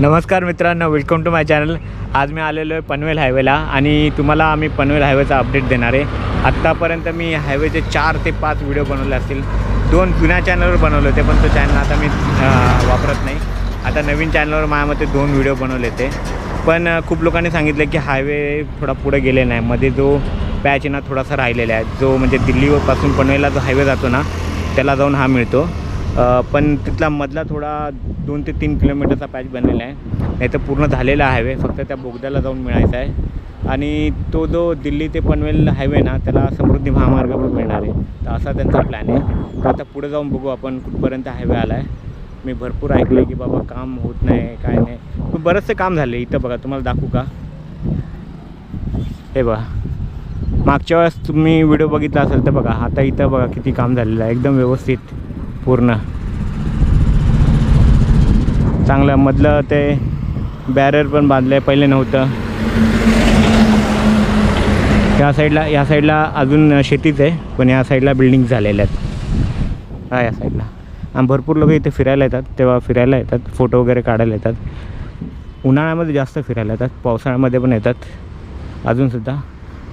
नमस्कार मित्रांनो welcome to my channel आज मी आलेलो आहे पनवेल हायवेला आणि तुम्हाला आम्ही पनवेल हायवेचा अपडेट देणार आहे. आत्तापर्यंत मी हायवेचे चार ते पाच व्हिडिओ बनवले असतील. दोन जुन्या चॅनलवर बनवले होते पण तो चॅनल आता मी वापरत नाही. आता नवीन चॅनलवर माझ्यामते दोन व्हिडिओ बनवले ते पण खूप लोकांनी सांगितलं की हायवे थोडा पुढे गेले नाही. मध्ये जो पॅच ना थोडासा राहिलेला आहे. जो म्हणजे दिल्लीपासून पनवेलला जो हायवे जातो ना त्याला जाऊन हा मिळतो. पण तिथला मधला थोडा दोन ते तीन किलोमीटरचा पॅच बनलेला आहे. नाही तर पूर्ण झालेला हायवे फक्त त्या बोगद्याला जाऊन मिळायचा आहे. आणि तो जो दिल्ली ते पनवेल हायवे ना त्याला समृद्धी महामार्ग पण मिळणार आहे. तर असा त्यांचा प्लॅन आहे. तर आता पुढे जाऊन बघू आपण कुठपर्यंत हायवे आला आहे मी भरपूर ऐकलं की बाबा काम होत नाही काय नाही. पण बरंचसं काम झाले इथं बघा तुम्हाला दाखवू का? हे बघा. मागच्या वेळेस तुम्ही व्हिडिओ बघितला असेल तर बघा आता इथं बघा किती काम झालेलं आहे. एकदम व्यवस्थित. पूर्ण. चांगलं मधलं ते बॅरियर पण बांधलं आहे पहिले नव्हतं. ह्या साईडला या साईडला अजून शेतीच आहे पण या साईडला बिल्डिंग झालेल्या आहेत. हा या साईडला आणि भरपूर लोक इथे फिरायला येतात तेव्हा फिरायला येतात फोटो वगैरे काढायला येतात. उन्हाळ्यामध्ये जास्त फिरायला येतात पावसाळ्यामध्ये पण येतात. अजूनसुद्धा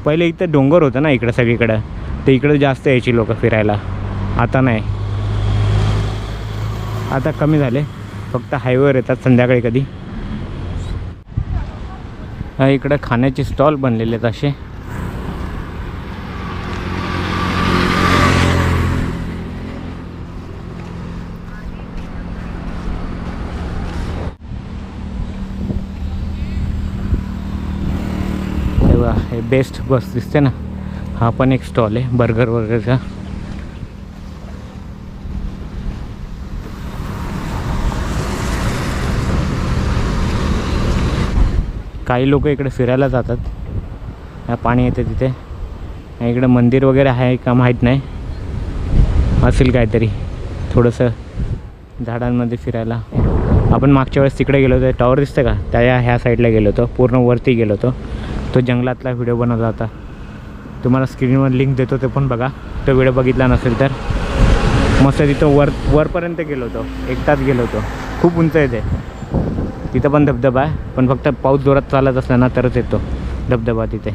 पहिले इथं डोंगर होतं ना इकडं सगळीकडं. ते इकडं जास्त यायची लोक फिरायला. आता नाही. आता कमी झाले. फक्त हायवेवर येतात संध्याकाळी कधी. इकडं खाण्याचे स्टॉल बनलेले आहेत असे. हे बेस्ट बस दिसते ना. हा पण एक स्टॉल आहे बर्गर वगैरेचा. काही लोक इकडे फिरायला जातात. पाणी येते तिथे. इकडे मंदिर वगैरे आहे का माहीत नाही. असेल काहीतरी. थोडंसं झाडांमध्ये फिरायला. आपण मागच्या वेळेस तिकडे गेलो होतो. टॉवर दिसतं का? त्या ह्या साईडला गेलो होतो. पूर्ण वरती गेलो होतो. तो जंगलातला व्हिडिओ बनवला होता. तुम्हाला स्क्रीनवर लिंक देतो ते पण बघा. तो व्हिडिओ बघितला नसेल तर. मस्त तिथं वर वरपर्यंत गेलो होतो. एक तास गेलो होतो. खूप उंच आहे ते. तिथं पण धबधबा आहे. पण फक्त पाऊस जोरात चालत असला ना तरच येतो धबधबा तिथे.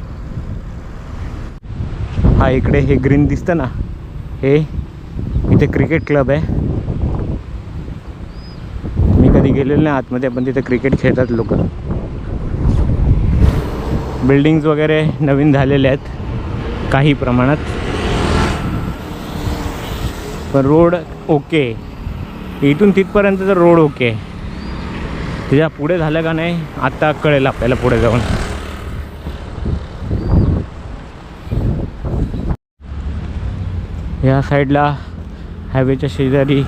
हा इकडे हे ग्रीन दिसतं ना. हे इथे क्रिकेट क्लब आहे. मी कधी गेलेलो नाही आतमध्ये पण तिथे क्रिकेट खेळतात लोक. बिल्डिंग्स वगैरे नवीन झालेले आहेत काही प्रमाणात. पण रोड ओके. इथून तिथपर्यंत तर रोड ओके. त्याच्या पुढे झालं का नाही आत्ता कळेल आपल्याला पुढे जाऊन. या साईडला हायवेच्या शेजारी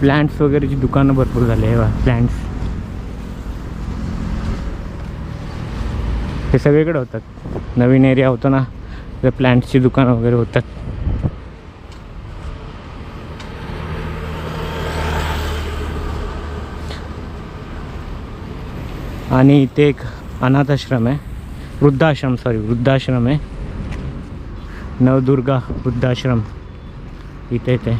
प्लॅन्ट्स वगैरेची दुकानं भरपूर झाली आहे बा प्लॅन्ट्स हे सगळीकडे होतात. नवीन एरिया होतो ना तर प्लॅन्ट्सची दुकानं वगैरे होतात. आणि इथे एक अनाथाश्रम आहे. वृद्धाश्रम सॉरी वृद्धाश्रम आहे. नवदुर्गा वृद्धाश्रम इथे इथे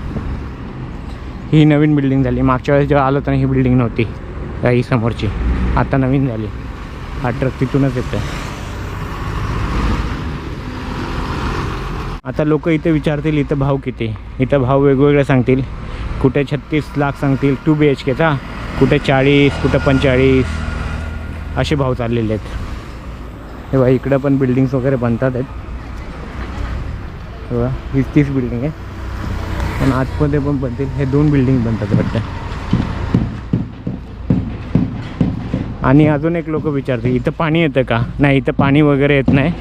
ही नवीन बिल्डिंग झाली. मागच्या वेळेस जेव्हा आलो तर ही बिल्डिंग नव्हती. काही समोरची. आता नवीन झाली. हा ट्रक तिथूनच येतो आता लोक इथे विचारतील इथं भाव किती? इथं भाव वेगवेगळे सांगतील. कुठे छत्तीस लाख सांगतील. टू बी एच केचा कुठे चाळीस कुठं पंचेचाळीस. असे भाव चाललेले आहेत. हे बघा इकडं पण बिल्डिंग्स वगैरे बनतात आहेत. बघा हीच तीच बिल्डिंग आहे. पण आतमध्ये पण बनतील. हे दोन बिल्डिंग बनतात वाटतं. आणि अजून एक लोक विचारतील इथं पाणी येतं का? नाही इथं पाणी वगैरे येत नाही.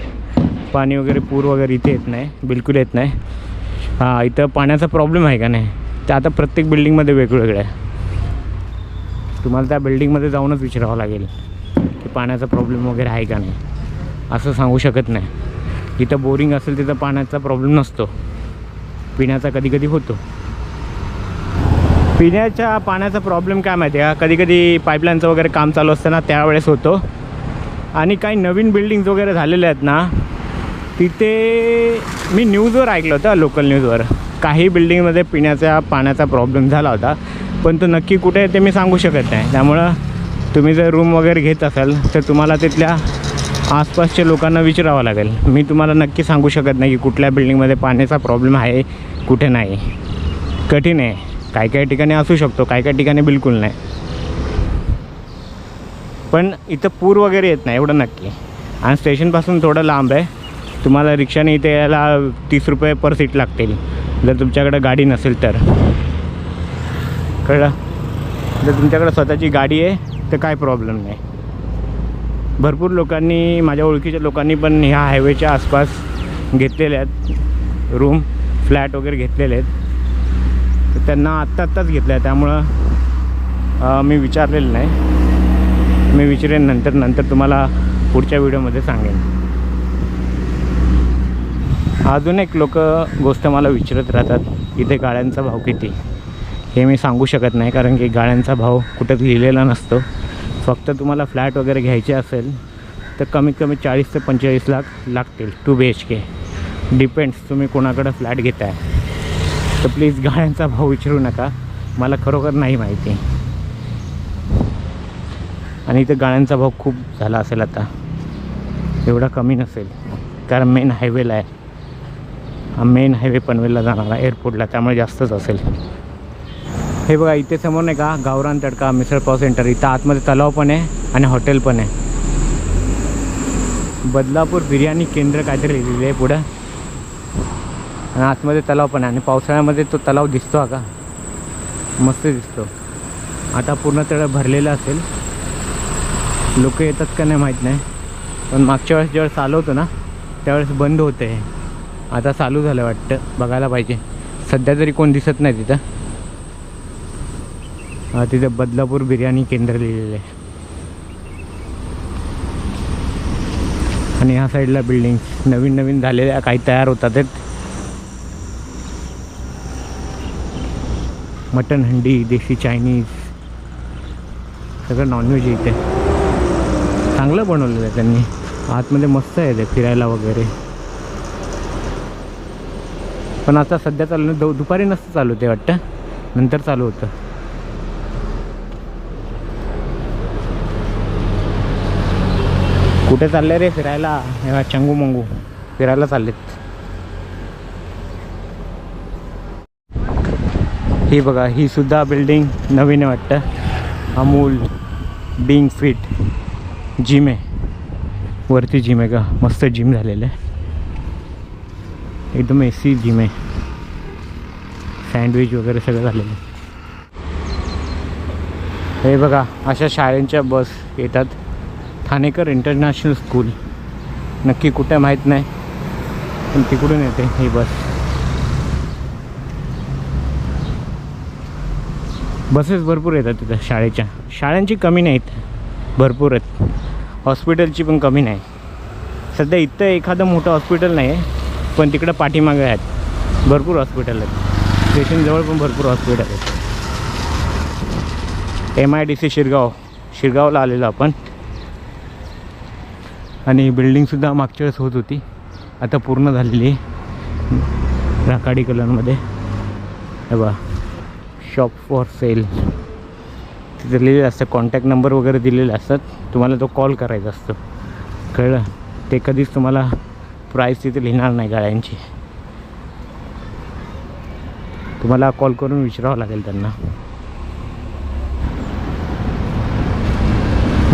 पाणी वगैरे पूर वगैरे इथे येत नाही. बिलकुल येत नाही. हां इथं पाण्याचा प्रॉब्लेम आहे का नाही? ते आता प्रत्येक बिल्डिंगमध्ये वेगवेगळं आहे. तुम्हाला त्या बिल्डिंगमध्ये जाऊनच विचारावं लागेल. पाण्याचा प्रॉब्लेम वगैरे आहे का नाही? असं सांगू शकत नाही. जिथं बोरिंग असेल तिथं पाण्याचा प्रॉब्लेम नसतो. पिण्याचा कधी कधी होतो. पिण्याच्या पाण्याचा प्रॉब्लेम काय माहिती आहे कधी कधी पाईपलाईनचं वगैरे काम चालू असतं ना त्यावेळेस होतो. आणि काही नवीन बिल्डिंग्स वगैरे झालेल्या आहेत ना तिथे मी न्यूजवर ऐकलं होतं लोकल न्यूजवर काही बिल्डिंगमध्ये पिण्याच्या पाण्याचा प्रॉब्लेम झाला होता. पण तो नक्की कुठे आहे ते मी सांगू शकत नाही. त्यामुळं तुम्ही जर रूम वगैरे घेत असाल तर तुम्हाला तिथल्या आसपासच्या लोकांना विचारावं लागेल. मी तुम्हाला नक्की सांगू शकत नाही की कुठल्या बिल्डिंगमध्ये पाण्याचा प्रॉब्लेम आहे कुठे नाही. कठीण आहे. काही काही ठिकाणी असू शकतो काही काही ठिकाणी बिलकुल नाही. पण इथं पूर वगैरे येत नाही एवढं नक्की. आणि स्टेशनपासून थोडं लांब आहे. तुम्हाला रिक्षाने इथे यायला तीस रुपये पर सीट लागतील. जर तुमच्याकडे गाडी नसेल तर. कळलं? जर तुमच्याकडे स्वतःची गाडी आहे तर काय प्रॉब्लेम नाही. भरपूर लोकांनी माझ्या ओळखीच्या लोकांनी पण ह्या हायवेच्या आसपास घेतलेले आहेत. रूम फ्लॅट वगैरे घेतलेले आहेत. तर त्यांना आत्ता आत्ताच घेतलं आहे त्यामुळं मी विचारलेलं नाही. मी विचारेन नंतर नंतर तुम्हाला पुढच्या व्हिडिओमध्ये सांगेन. अजून एक लोक गोष्ट मला विचारत राहतात इथे गाड्यांचा भाव किती? हे मी सांगू शकत नाही कारण की गाड्यांचा भाव कुठंच लिहिलेला नसतो. फक्त तुम्हाला फ्लॅट वगैरे घ्यायचे असेल तर कमीत कमी चाळीस ते पंचेचाळीस लाख लागतील two B H K depends तुम्ही कोणाकडं फ्लॅट घेताय. तर प्लीज गाड्यांचा भाव विचारू नका मला खरोखर नाही माहिती. आणि इथं गाड्यांचा भाव खूप झाला असेल आता. एवढा कमी नसेल कारण मेन हायवेला आहे. हा मेन हायवे पनवेलला जाणारा एअरपोर्टला त्यामुळे जास्तच असेल. हे बघा इथे समोर नाही का गावरान तडका मिसळपाव सेंटर इथं आतमध्ये तलाव पण आहे आणि हॉटेल पण आहे. बदलापूर बिर्याणी केंद्र काहीतरी लिहिलेलं आहे पुढं. आणि आतमध्ये तलाव पण आहे आणि पावसाळ्यामध्ये तो तलाव दिसतो हा का? मस्त दिसतो. आता पूर्ण तळ भरलेलं असेल. लोक येतात का नाही माहीत नाही. पण मागच्या वेळेस ज्यावेळेस चालू होतो ना त्यावेळेस बंद होते आता चालू झालं वाटतं बघायला पाहिजे. सध्या तरी कोण दिसत नाही तिथं. तिथं बदलापूर बिर्याणी केंद्र लिहिलेलं आहे. आणि ह्या साईडला बिल्डिंग नवीन नवीन झालेल्या काही तयार होतात आहेत. मटन हंडी देशी चायनीज सगळं नॉनव्हेज इथे. चांगलं बनवलेलं आहे त्यांनी. आतमध्ये मस्त आहे ते फिरायला वगैरे. पण आता सध्या चालू दु दुपारी नसतं चालू ते वाटतं. नंतर चालू होतं. कुठे चालले रे फिरायला? चंगू मंगू. फिरायला चाललेत. ही बघा ही सुद्धा बिल्डिंग नवीन वाटतं. अमूल बिंग फिट जिम आहे. वरती जिम आहे का? मस्त जिम झालेलं आहे. एकदम ए सी जिम आहे. सँडविच वगैरे सगळं झालेलं आहे. हे बघा अशा शाळेंच्या बस येतात. Thanekar international school. नक्की कुठे माहीत नाही. पण तिकडून येते ही बस. बसेस भरपूर येतात तिथं शाळेच्या. शाळांची कमी नाहीत. भरपूर आहेत. हॉस्पिटलची पण कमी नाही. सध्या इथं एखादं मोठं हॉस्पिटल नाही आहे पण तिकडं पाठीमागे आहेत. भरपूर हॉस्पिटल आहेत. स्टेशनजवळ पण भरपूर हॉस्पिटल आहेत. M I D C Shirgaon. शिरगावला आलेलो आपण. आणि बिल्डिंगसुद्धा मागच्या वेळेस होत होती. आता पूर्ण झालेली आहे. राखाडी कलरमध्ये. हे शॉप फॉर सेल तिथे लिहिलेलं असतं. कॉन्टॅक्ट नंबर वगैरे दिलेले असतात. तुम्हाला तो कॉल करायचा असतो. कळलं? ते कधीच तुम्हाला प्राईस तिथे लिहिणार नाही गाड्यांची. तुम्हाला कॉल करून विचारावं लागेल त्यांना.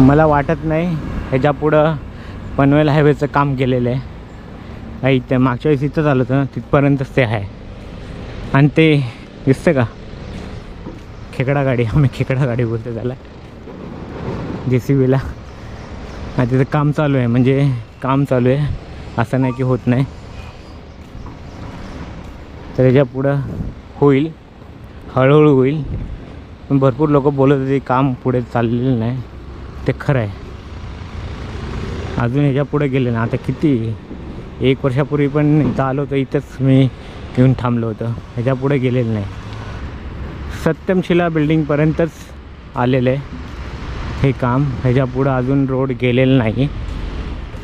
मला वाटत नाही. ह्याच्या पुढं पनवेल हायवेचं काम केलेलं आहे. हा त्या मागच्या वेळेस इथं झालं होतं तिथपर्यंतच ते आहे. आणि ते दिसतं का? खेकडा गाडी आम्ही खेकडा गाडी बोलतो त्याला. जे सी बीला आणि तिथं काम चालू आहे म्हणजे काम चालू आहे. असं नाही की होत नाही. तर त्याच्या पुढं होईल हळूहळू होईल. पण भरपूर लोक बोलत होते काम पुढे चाललेलं नाही. ते खरं आहे. अजून ह्याच्या पुढे गेले ना. आता किती? एक वर्षापूर्वी पण इथं आलो होतो. इथंच मी येऊन थांबलो होतं. ह्याच्या पुढे गेलेलं नाही. सत्यमशिला बिल्डिंगपर्यंतच आलेलं आहे हे काम. ह्याच्या पुढं अजून रोड गेलेलं नाही.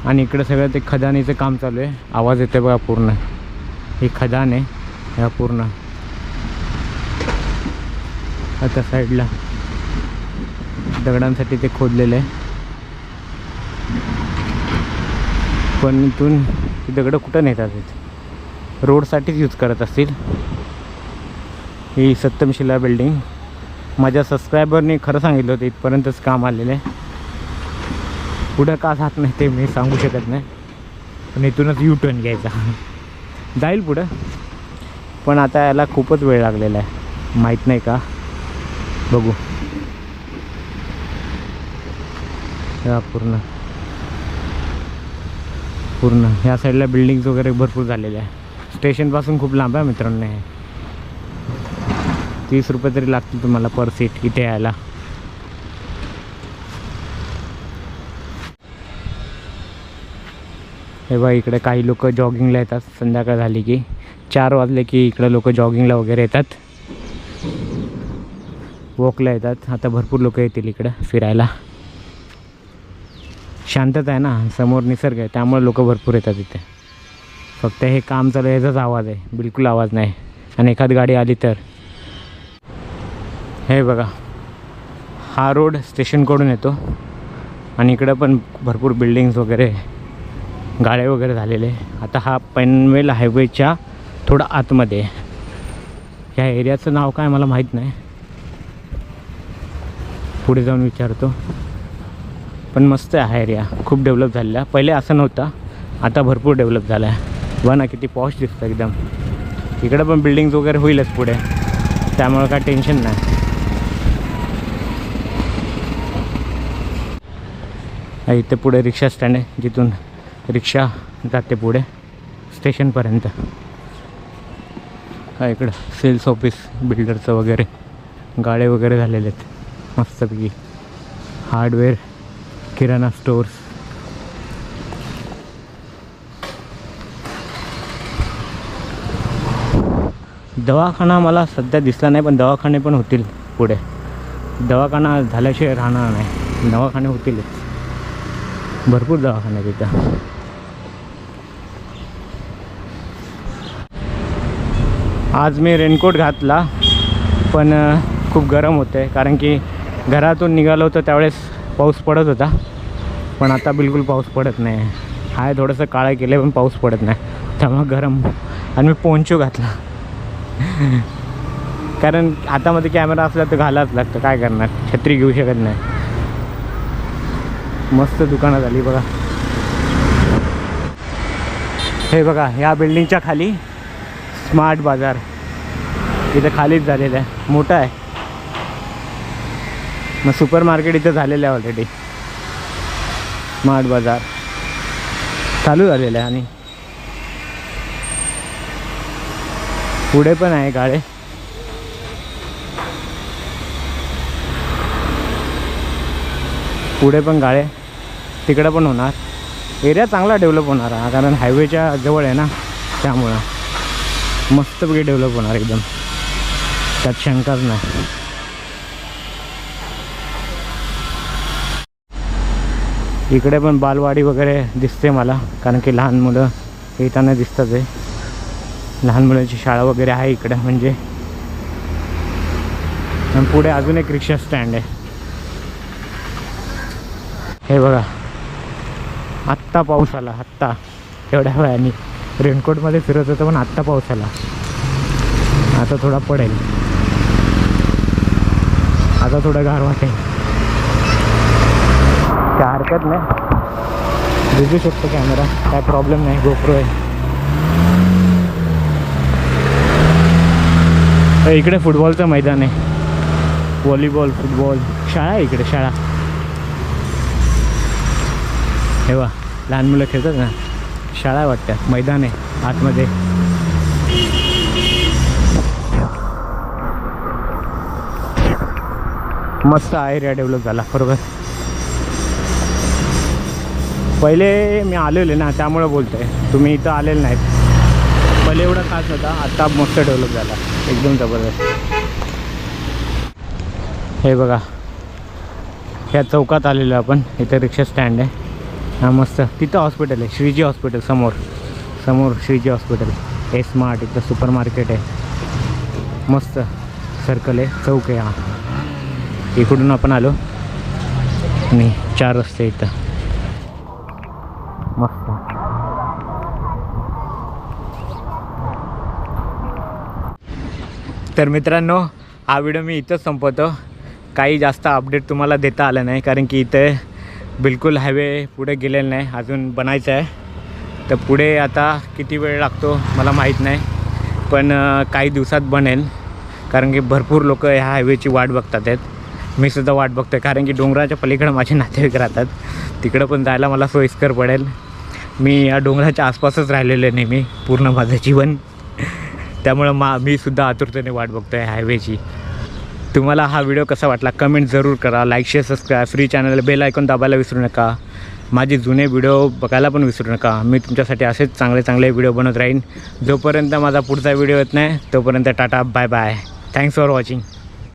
आणि इकडं सगळं ते खदानीचं काम चालू आहे. आवाज येते बघा पूर्ण. हे खदान आहे. ह्या पूर्ण. आता साईडला दगडांसाठी ते खोदलेलं आहे. पण इथून ती दगडं कुठं नेतात रोडसाठीच यूज करत असतील. ही सप्तमशिला बिल्डिंग. माझ्या सबस्क्रायबरने खरं सांगितलं होतं इथपर्यंतच काम आलेलं आहे. पुढं का जात नाही ते मी सांगू शकत नाही. पण इथूनच यू टर्न घ्यायचा. जाईल पुढं. पण आता याला खूपच वेळ लागलेला आहे. माहीत नाही का? बघू. पूर्ण. पूर्ण. ह्या साईडला बिल्डिंग्स वगैरे भरपूर झालेल्या आहे. स्टेशनपासून खूप लांब आहे मित्रांनो हे. तीस रुपये तरी लागतील तुम्हाला पर सीट इथे यायला. हे बघा इकडे काही लोक जॉगिंगला येतात. संध्याकाळ झाली की. चार वाजले की इकडे लोक जॉगिंगला वगैरे येतात. वॉकला येतात. आता भरपूर लोक येतील इकडं फिरायला. शांतता आहे ना समोर निसर्ग आहे त्यामुळे लोक भरपूर येतात इथे. फक्त हे काम चालू याचाच आवाज आहे बिलकुल आवाज नाही. आणि एखाद गाडी आली तर? हे बघा हा रोड स्टेशनकडून येतो. आणि इकडं पण भरपूर बिल्डिंग्स वगैरे गाड्या वगैरे झालेले. आता हा पनवेल हायवेच्या थोडं आतमध्ये आहे. ह्या एरियाचं नाव काय मला माहीत नाही. पुढे जाऊन विचारतो. पण मस्त आहे हा एरिया खूप डेव्हलप झालेला. पहिले असं नव्हता. आता भरपूर डेव्हलप झाला आहे बघा ना किती पॉश दिसतं एकदम. इकडं पण बिल्डिंग्स वगैरे होईलच पुढे. त्यामुळे काय टेन्शन नाही. इथं इथे पुढे रिक्षा स्टँड आहे. जिथून रिक्षा जाते पुढे. स्टेशनपर्यंत हा इकडं सेल्स ऑफिस बिल्डरचं वगैरे. गाळे वगैरे झालेले आहेत. मस्तपैकी. हार्डवेअर किराणा स्टोर्स. दवाखाना मला सध्या दिसला नाही पण दवाखाने पण होतील पुढे. दवाखाना झाल्याशिवाय राहणार नाही. दवाखाने होतीलच भरपूर दवाखाने तिथं आज मी रेनकोट घातला पण खूप गरम होते कारण की घरातून निघालो होतो त्यावेळेस पाऊस पडत होता. पण आता बिलकुल पाऊस पडत नाही. आहे थोडंसं काळं केलं पण पाऊस पडत नाही. त्यामुळं गरम. आणि मी पोंचू घातला. कारण हातामध्ये कॅमेरा असला तर घालाच लागतं. काय करणार? छत्री घेऊ शकत नाही. मस्त दुकानं झाली बघा. हे बघा ह्या बिल्डिंगच्या खाली स्मार्ट बाजार. इथं खालीच झालेलं आहे. मोठं आहे. मग सुपर मार्केट इथं झालेलं आहे ऑलरेडी स्मार्ट बाजार. चालू झालेलं आहे आणि पुढे पण आहे गाळे पुढे पण गाळे तिकडं पण होणार. एरिया चांगला डेव्हलप होणार हा कारण हायवेच्या जवळ आहे ना त्यामुळं. मस्तपैकी डेव्हलप होणार एकदम. त्यात शंकाच नाही. इकडे पण बालवाडी वगैरे दिसते मला कारण की लहान मुलं येताना दिसतात आहे लहान मुलांची शाळा वगैरे आहे इकडं म्हणजे. आणि पुढे अजून एक रिक्षा स्टँड आहे. हे बघा. आत्ता पाऊस आला आत्ता. एवढ्या वेळाने. रेनकोटमध्ये फिरत होतं पण आत्ता पाऊस आला. आता थोडा पडेल. आता थोडं गार वाटेल. काय हरकत नाही भिजू शकतो कॅमेरा काय प्रॉब्लेम नाही गोप्रो आहे इकडे फुटबॉलचं मैदान आहे. व्हॉलीबॉल फुटबॉल शाळा आहे इकडे शाळा. हे वा लहान मुलं खेळतात ना? शाळा आहे मैदान आहे आतमध्ये. मस्त हा एरिया डेव्हलप झाला बरोबर? पहिले मी आलेले ना त्यामुळे बोलतोय. तुम्ही इथं आलेले नाहीत. पहिले एवढा खास होता आत्ता मस्त डेव्हलप झाला. एकदम जबरदस्त. हे बघा. ह्या चौकात आलेलो आपण. इथं रिक्षा स्टँड आहे. हा मस्त. तिथं हॉस्पिटल आहे. श्रीजी हॉस्पिटल समोर. समोर श्रीजी हॉस्पिटल ए स्मार्ट इथं सुपर मार्केट आहे. मस्त सर्कल आहे. चौक आहे हा. इकडून आपण आलो. आणि चार रस्ते इथं. तर मित्रांनो हा व्हिडिओ मी इथंच संपवतो. काही जास्त अपडेट तुम्हाला देता आलं नाही कारण की इथे बिलकुल हायवे पुढे गेलेला नाही अजून बनायचं आहे. तर पुढे आता किती वेळ लागतो मला माहीत नाही पण काही दिवसात बनेल कारण की भरपूर लोक ह्या हायवेची वाट बघतात आहेत. मी सुद्धा वाट बघतो कारण की डोंगराच्या पलीकडे माझे नातेवाईक राहतात. तिकडं पण जायला मला सोयीस्कर पडेल. मी या डोंगराच्या आसपासच राहिलेलो आहे नेहमी पूर्ण माझं जीवन. त्यामुळं मा मी सुद्धा आतुरतेने वाट बघतो आहे हायवेची तुम्हाला हा व्हिडिओ कसा वाटला कमेंट जरूर करा. Like share subscribe free channel bell ऐकून दाबायला विसरू नका. माझे जुने व्हिडिओ बघायला पण विसरू नका. मी तुमच्यासाठी असेच चांगले चांगले व्हिडिओ बनवत राहीन. जोपर्यंत माझा पुढचा व्हिडिओ येत नाही तोपर्यंत tata bye bye thanks for watching